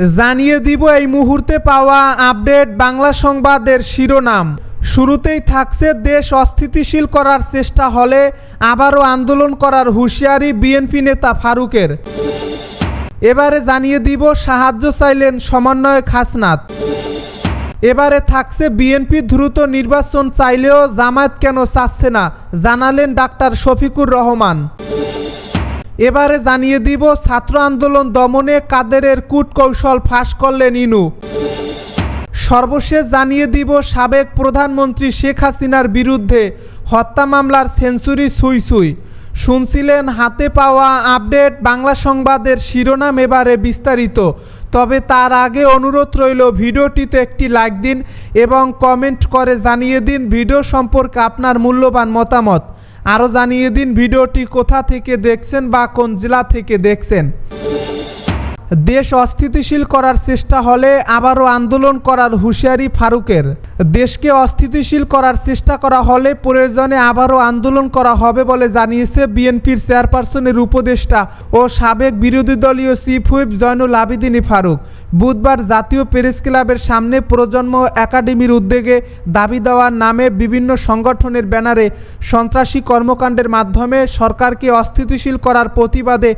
জানিয়ে দিব এই মুহূর্তে পাওয়া আপডেট বাংলা সংবাদের শিরোনাম। শুরুতেই থাকছে দেশ অস্থিতিশীল করার চেষ্টা হলে আবারও আন্দোলন করার হুঁশিয়ারি বিএনপি নেতা ফারুকের। এবারে জানিয়ে দিব সাহায্য চাইলেন সমন্বয়ক হাসনাত। এবারে থাকছে বিএনপি দ্রুত নির্বাচন চাইলেও জামায়াত কেন চাচ্ছে না, জানালেন ডাক্তার শফিকুর রহমান। এবারে জানিয়ে দিব, ছাত্র আন্দোলন দমনে কাদেরের কূটকৌশল ফাঁস করলেন ইনু। সর্বশেষ জানিয়ে দিব, সাবেক প্রধানমন্ত্রী শেখ হাসিনার বিরুদ্ধে হত্যা মামলার সেঞ্চুরি সুই সুই। শুনছিলেন, হাতে পাওয়া আপডেট বাংলা সংবাদের শিরোনাম এবারে বিস্তারিত। তবে তার আগে অনুরোধ রইল, ভিডিওটিতে একটি লাইক দিন এবং কমেন্ট করে জানিয়ে দিন, ভিডিও সম্পর্কে আপনার মূল্যবান মতামত। আরও জানিয়ে দিন ভিডিওটি কোথা থেকে দেখছেন বা কোন জেলা থেকে দেখছেন। দেশ অস্থিতিশীল করার চেষ্টা হলে আবারও আন্দোলন করার হুঁশিয়ারি ফারুকের। দেশকে অস্থিতিশীল করার চেষ্টা করা হলে প্রয়োজনে আবারও আন্দোলন করা হবে বলে জানিয়েছে বিএনপির চেয়ারপারসনের উপদেষ্টা ও সাবেক বিরোধী দলীয় চিফ হুইপ জয়নুল আবিদিনী ফারুক। বুধবার জাতীয় প্রেস ক্লাবের সামনে প্রজন্ম একাডেমির উদ্যোগে দাবি দেওয়ার নামে বিভিন্ন সংগঠনের ব্যানারে সন্ত্রাসী কর্মকাণ্ডের মাধ্যমে সরকারকে অস্থিতিশীল করার প্রতিবাদে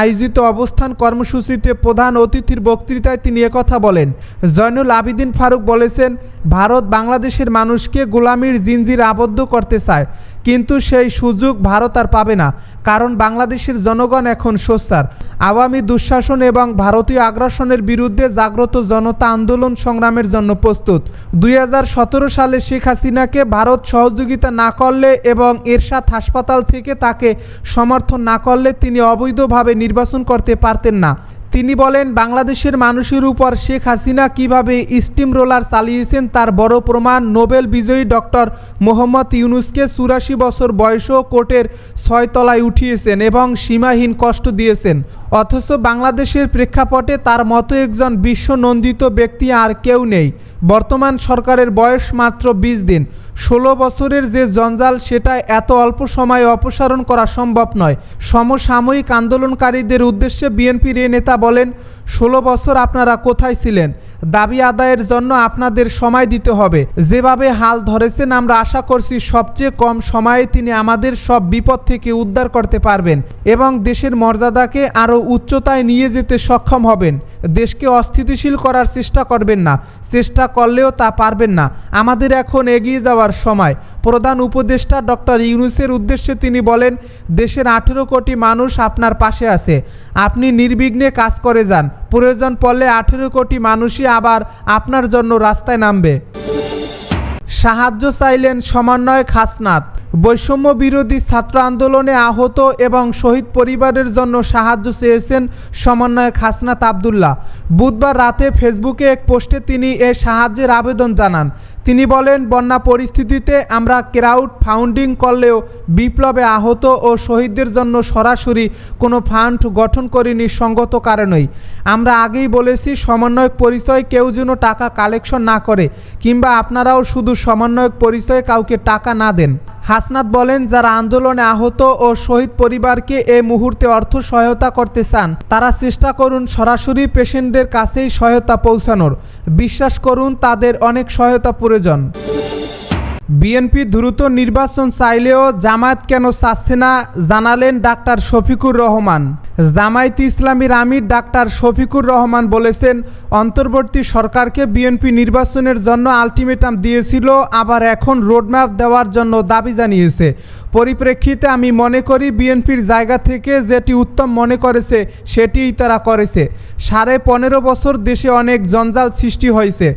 আয়োজিত অবস্থান কর্মসূচিতে প্রধান অতিথির বক্তৃতায় তিনি একথা বলেন। জয়নুল আবিদিন ফারুক বলেছেন ভারত বাংলাদেশের মানুষকে গোলামির জিনজির আবদ্ধ করতে চায়। কিন্তু সেই সুযোগ ভারত আর পাবে না, কারণ বাংলাদেশের জনগণ এখন সোচ্চার। আওয়ামী দুঃশাসন এবং ভারতীয় আগ্রাসনের বিরুদ্ধে জাগ্রত জনতা আন্দোলন সংগ্রামের জন্য প্রস্তুত। দুই হাজার সতেরো সালে শেখ হাসিনাকে ভারত সহযোগিতা না করলে এবং এরশাদ হাসপাতাল থেকে তাকে সমর্থন না করলে তিনি অবৈধভাবে নির্বাচন করতে পারতেন না। তিনি বলেন, বাংলাদেশের মানুষের উপর শেখ হাসিনা কীভাবে স্টিম রোলার চালিয়েছেন তার বড় প্রমাণ নোবেল বিজয়ী ডক্টর মোহাম্মদ ইউনুসকে চুরাশি বছর বয়সেও কোর্টের ছয়তলায় উঠিয়েছেন এবং সীমাহীন কষ্ট দিয়েছেন। অথচ বাংলাদেশের প্রেক্ষাপটে তার মতো একজন বিশ্বনন্দিত ব্যক্তি আর কেউ নেই। বর্তমান সরকারের বয়স মাত্র বিশ দিন। ষোলো বছরের যে জঞ্জাল, সেটা এত অল্প সময়ে অপসারণ করা সম্ভব নয়। সমসাময়িক আন্দোলনকারীদের উদ্দেশ্যে বিএনপির এ নেতা বলেন, ষোলো বছর আপনারা কোথায় ছিলেন? দাবি আদায়ের জন্য আপনাদের সময় দিতে হবে। যেভাবে হাল ধরেছেন, আমরা আশা করছি সবচেয়ে কম সময়ে তিনি আমাদের সব বিপদ থেকে উদ্ধার করতে পারবেন এবং দেশের মর্যাদাকে আরও উচ্চতায় নিয়ে যেতে সক্ষম হবেন। দেশকে অস্থিতিশীল করার চেষ্টা করবেন না। চেষ্টা করলেও তা পারবেন না। আমাদের এখন এগিয়ে যাওয়ার সময়। প্রধান উপদেষ্টা ডক্টর ইউনুসের উদ্দেশ্যে তিনি বলেন, দেশের আঠেরো কোটি মানুষ আপনার পাশে আছে। আপনি নির্বিঘ্নে কাজ করে যান। প্রয়োজন পড়লে আঠেরো কোটি মানুষই আবার আপনার জন্য রাস্তায় নামবে। সাহায্য চাইলেন সমন্বয় হাসনাত। বৈষম্য বিরোধী ছাত্র আন্দোলনে আহত এবং শহীদ পরিবারের জন্য সাহায্য চেয়েছেন সমন্বয়ক হাসনাত আবদুল্লাহ। বুধবার রাতে ফেসবুকে এক পোস্টে তিনি এ সাহায্যের আবেদন জানান। তিনি বলেন, বন্যা পরিস্থিতিতে আমরা ক্রাউড ফাউন্ডিং করলেও বিপ্লবে আহত ও শহীদদের জন্য সরাসরি কোনো ফান্ড গঠন করিনি সঙ্গত কারণেই। আমরা আগেই বলেছি, সমন্বয়ক পরিচয় কেউ যেন টাকা কালেকশন না করে কিংবা আপনারাও শুধু সমন্বয়ক পরিচয়ে কাউকে টাকা না দেন। হাসনাত বলেন, যারা আন্দোলনে আহত ও শহীদ পরিবারকে এ মুহূর্তে অর্থ সহায়তা করতে চান, তারা চেষ্টা করুন সরাসরি পেশেন্টদের কাছেই সহায়তা পৌঁছানোর। বিশ্বাস করুন, তাদের অনেক সহায়তা প্রয়োজন। বিএনপি দ্রুত নির্বাচন চাইলেও জামায়াত কেন চাচ্ছে না জানালেন ডাক্তার শফিকুর রহমান। জামায়াত ইসলামীর আমির ডাক্তার শফিকুর রহমান বলেছেন, অন্তর্বর্তী সরকারকে বিএনপি নির্বাচনের জন্য আলটিমেটাম দিয়েছিল, আবার এখন রোডম্যাপ দেওয়ার জন্য দাবি জানিয়েছে। পরিপ্রেক্ষিতে আমি মনে করি বিএনপির জায়গা থেকে যেটি উত্তম মনে করেছে, সেটিই তারা করেছে। সাড়ে পনেরো বছর দেশে অনেক জঞ্জাল সৃষ্টি হয়েছে।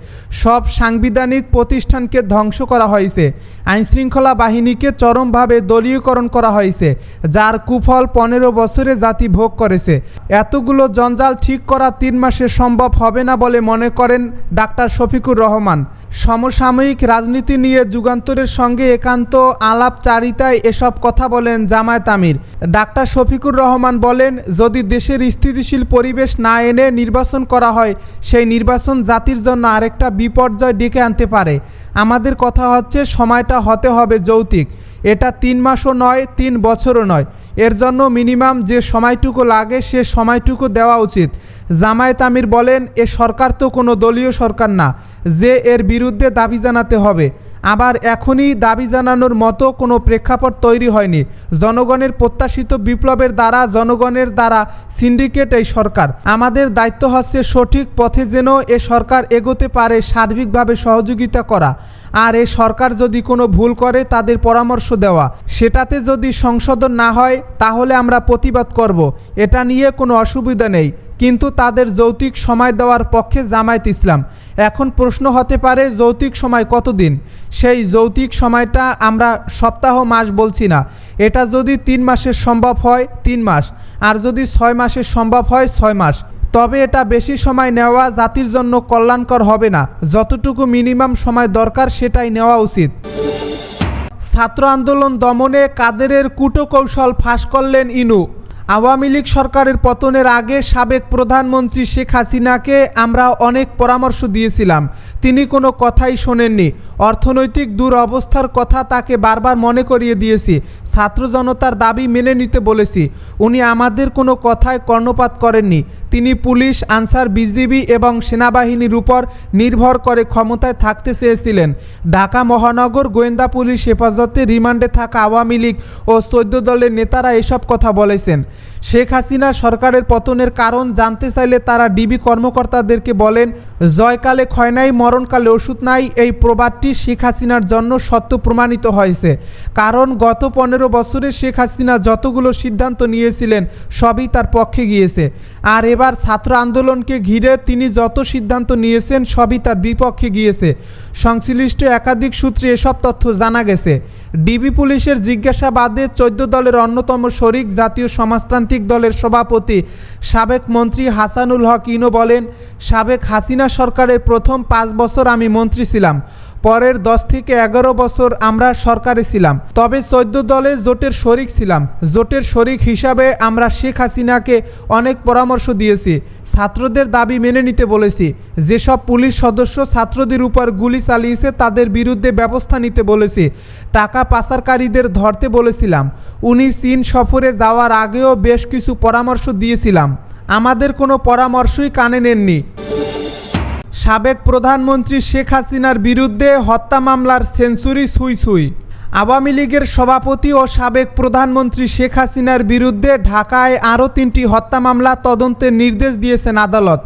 সব সাংবিধানিক প্রতিষ্ঠানকে ধ্বংস করা হয়েছে। আইনশৃঙ্খলা বাহিনীকে চরমভাবে দলীয়করণ করা হয়েছে, যার কুফল পনেরো বছরে জাতি ভোগ করেছে। এতগুলো জঞ্জাল ঠিক করা তিন মাসে সম্ভব হবে না বলে মনে করেন ডাক্তার শফিকুর রহমান। সমসাময়িক রাজনীতি নিয়ে যুগান্তরের সঙ্গে একান্ত আলাপচারিতায় এসব কথা বলেন জামায়াত আমির। ডাক্তার শফিকুর রহমান বলেন, যদি দেশের স্থিতিশীল পরিবেশ না এনে নির্বাচন করা হয়, সেই নির্বাচন জাতির জন্য আরেকটা বিপর্যয় ডেকে আনতে পারে। আমাদের কথা হচ্ছে সময়টা হতে হবে যৌতিক। এটা তিন মাসও নয়, তিন বছরও নয়। এর জন্য মিনিমাম যে সময়টুকু লাগে সে সময়টুকু দেওয়া উচিত। জামায়াত আমির বলেন, এ সরকার তো কোনো দলীয় সরকার না, যে এর বিরুদ্ধে দাবি জানাতে হবে। আবার এখনই দাবি জানানোর মতো কোনো প্রেক্ষাপট তৈরি হয়নি। জনগণের প্রত্যাশিত বিপ্লবের দ্বারা, জনগণের দ্বারা সিন্ডিকেট এই সরকার। আমাদের দায়িত্ব হচ্ছে সঠিক পথে যেন এ সরকার এগোতে পারে, সার্বিকভাবে সহযোগিতা করা। আর এ সরকার যদি কোনো ভুল করে তাদের পরামর্শ দেওয়া, সেটাতে যদি সংশোধন না হয়, তাহলে আমরা প্রতিবাদ করব। এটা নিয়ে কোনো অসুবিধা নেই। কিন্তু তাদের যৌতিক সময় দেওয়ার পক্ষে জামায়াত ইসলাম। এখন প্রশ্ন হতে পারে, যৌতিক সময় কতদিন? সেই যৌতিক সময়টা আমরা সপ্তাহ, মাস বলছি না। এটা যদি তিন মাসের সম্ভব হয়, তিন মাস। আর যদি ছয় মাসের সম্ভব হয়, ছয় মাস। তবে এটা বেশি সময় নেওয়া জাতির জন্য কল্যাণকর হবে না। যতটুকু মিনিমাম সময় দরকার সেটাই নেওয়া উচিত। ছাত্র আন্দোলন দমনে কাদেরের কূটকৌশল ফাঁস করলেন ইনু। আওয়ামী লীগ সরকারের পতনের আগে সাবেক প্রধানমন্ত্রী শেখ হাসিনাকে আমরা অনেক পরামর্শ দিয়েছিলাম। তিনি কোনো কথাই শোনেননি। অর্থনৈতিক দুরবস্থার কথা তাকে বারবার মনে করিয়ে দিয়েছি। ছাত্র জনতার দাবি মেনে নিতে বলেছি। উনি আমাদের কোনো কথায় কর্ণপাত করেননি। তিনি পুলিশ, আনসার, বিজিবি এবং সেনাবাহিনীর উপর নির্ভর করে ক্ষমতায় থাকতে চেয়েছিলেন। ঢাকা মহানগর গোয়েন্দা পুলিশ হেফাজতে রিমান্ডে থাকা আওয়ামী লীগ ও চৌদ্দ দলের নেতারা এসব কথা বলেছেন। শেখ হাসিনা সরকারের পতনের কারণ জানতে চাইলে তারা ডিবি কর্মকর্তাদেরকে বলেন, জয়কালে ক্ষয় নাই, মরণকালে ওষুধ নাই। এই প্রবাদটি শেখ হাসিনার জন্য সত্য প্রমাণিত হয়েছে। কারণ গত পনেরো বছরে শেখ হাসিনা যতগুলো সিদ্ধান্ত নিয়েছিলেন, সবই তার পক্ষে গিয়েছে। আর এবার ছাত্র আন্দোলনকে ঘিরে তিনি যত সিদ্ধান্ত নিয়েছেন, সবই তার বিপক্ষে গিয়েছে। সংশ্লিষ্ট একাধিক সূত্রে এসব তথ্য জানা গেছে। ডিবি পুলিশের জিজ্ঞাসাবাদে চোদ্দ দলের অন্যতম শরিক জাতীয় সমাজতান্ত্রিক দলের সভাপতি সাবেক মন্ত্রী হাসানুল হক ইনো বলেন, সাবেক হাসিনা সরকারের প্রথম পাঁচ বছর আমি মন্ত্রী ছিলাম। পরের দশ থেকে এগারো বছর আমরা সরকারে ছিলাম। তবে চোদ্দ দলে জোটের শরিক ছিলাম। জোটের শরিক হিসাবে আমরা শেখ হাসিনাকে অনেক পরামর্শ দিয়েছি। ছাত্রদের দাবি মেনে নিতে বলেছি। যেসব পুলিশ সদস্য ছাত্রদের উপর গুলি চালিয়েছে, তাদের বিরুদ্ধে ব্যবস্থা নিতে বলেছি। টাকা পাচারকারীদের ধরতে বলেছিলাম। উনি চীন সফরে যাওয়ার আগেও বেশ কিছু পরামর্শ দিয়েছিলাম। আমাদের কোনো পরামর্শই কানে নেননি। সাবেক প্রধানমন্ত্রী শেখ হাসিনার বিরুদ্ধে হত্যা মামলার সেঞ্চুরি সুই সুই। আওয়ামী লীগের সভাপতি ও সাবেক প্রধানমন্ত্রী শেখ হাসিনার বিরুদ্ধে ঢাকায় আরও তিনটি হত্যা মামলা তদন্তের নির্দেশ দিয়েছেন আদালত।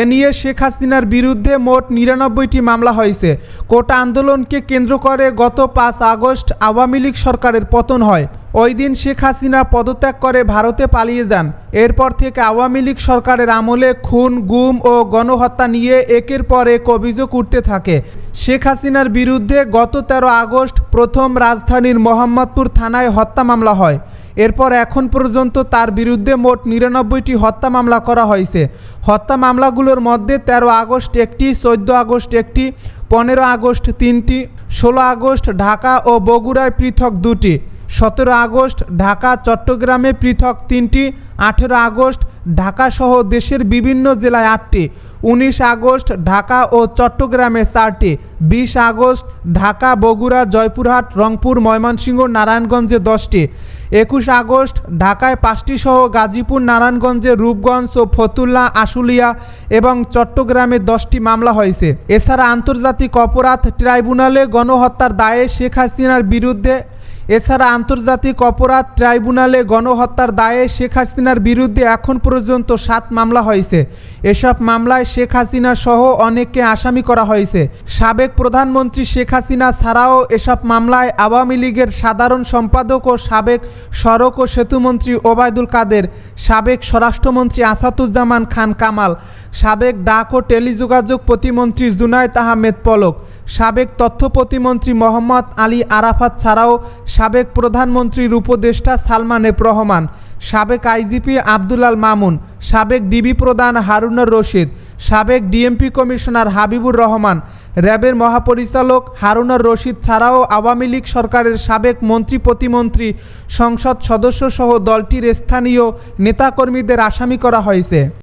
এ নিয়ে শেখ হাসিনার বিরুদ্ধে মোট নিরানব্বইটি মামলা হয়েছে। কোটা আন্দোলনকে কেন্দ্র করে গত পাঁচ আগস্ট আওয়ামী লীগ সরকারের পতন হয়। ওই দিন শেখ হাসিনা পদত্যাগ করে ভারতে পালিয়ে যান। এরপর থেকে আওয়ামী লীগ সরকারের আমলে খুন, গুম ও গণহত্যা নিয়ে একের পর এক অভিযোগ উঠতে থাকে। শেখ হাসিনার বিরুদ্ধে গত তেরো আগস্ট প্রথম রাজধানীর মোহাম্মদপুর থানায় হত্যা মামলা হয়। এরপর এখন পর্যন্ত তার বিরুদ্ধে মোট নিরানব্বইটি হত্যা মামলা করা হয়েছে। হত্যা মামলাগুলোর মধ্যে তেরো আগস্ট একটি, চোদ্দ আগস্ট একটি, পনেরো আগস্ট তিনটি, ষোলো আগস্ট ঢাকা ও বগুড়ায় পৃথক দুটি। সতেরো আগস্ট ঢাকা, চট্টগ্রামে পৃথক তিনটি, আঠেরো আগস্ট ঢাকাসহ দেশের বিভিন্ন জেলায় আটটি, উনিশ আগস্ট ঢাকা ও চট্টগ্রামে চারটি, বিশ আগস্ট ঢাকা, বগুড়া, জয়পুরহাট, রংপুর, ময়মনসিংহ, নারায়ণগঞ্জে দশটি, একুশ আগস্ট ঢাকায় পাঁচটি সহ গাজীপুর, নারায়ণগঞ্জে রূপগঞ্জ ও ফতুল্লা, আশুলিয়া এবং চট্টগ্রামে দশটি মামলা হয়েছে। এছাড়া আন্তর্জাতিক অপরাধ ট্রাইব্যুনালে গণহত্যার দায়ে শেখ হাসিনার বিরুদ্ধে এছাড়া আন্তর্জাতিক অপরাধ ট্রাইব্যুনালে গণহত্যার দায়ে শেখ হাসিনার বিরুদ্ধে এখন পর্যন্ত সাত মামলা হয়েছে। এসব মামলায় শেখ হাসিনা সহ অনেককে আসামি করা হয়েছে। সাবেক প্রধানমন্ত্রী শেখ হাসিনা ছাড়াও এসব মামলায় আওয়ামী লীগের সাধারণ সম্পাদক ও সাবেক সড়ক ও সেতুমন্ত্রী ওবায়দুল কাদের, সাবেক স্বরাষ্ট্রমন্ত্রী আসাদুজ্জামান খান কামাল, সাবেক ডাক ও টেলিযোগাযোগ প্রতিমন্ত্রী জুনায়দ আহমেদ পলক সাবেক তথ্য প্রতিমন্ত্রী মোহাম্মদ আলী আরাফাত ছাড়াও সাবেক প্রধানমন্ত্রীর উপদেষ্টা সালমান এফ রহমান, সাবেক আইজিপি আব্দুল আল মামুন, সাবেক ডিবি প্রধান হারুনুর রশিদ, সাবেক ডিএমপি কমিশনার হাবিবুর রহমান, র্যাবের মহাপরিচালক হারুনুর রশিদ ছাড়াও আওয়ামী লীগ সরকারের সাবেক মন্ত্রী প্রতিমন্ত্রী, সংসদ সদস্যসহ দলটির স্থানীয় নেতাকর্মীদের আসামি করা হয়েছে।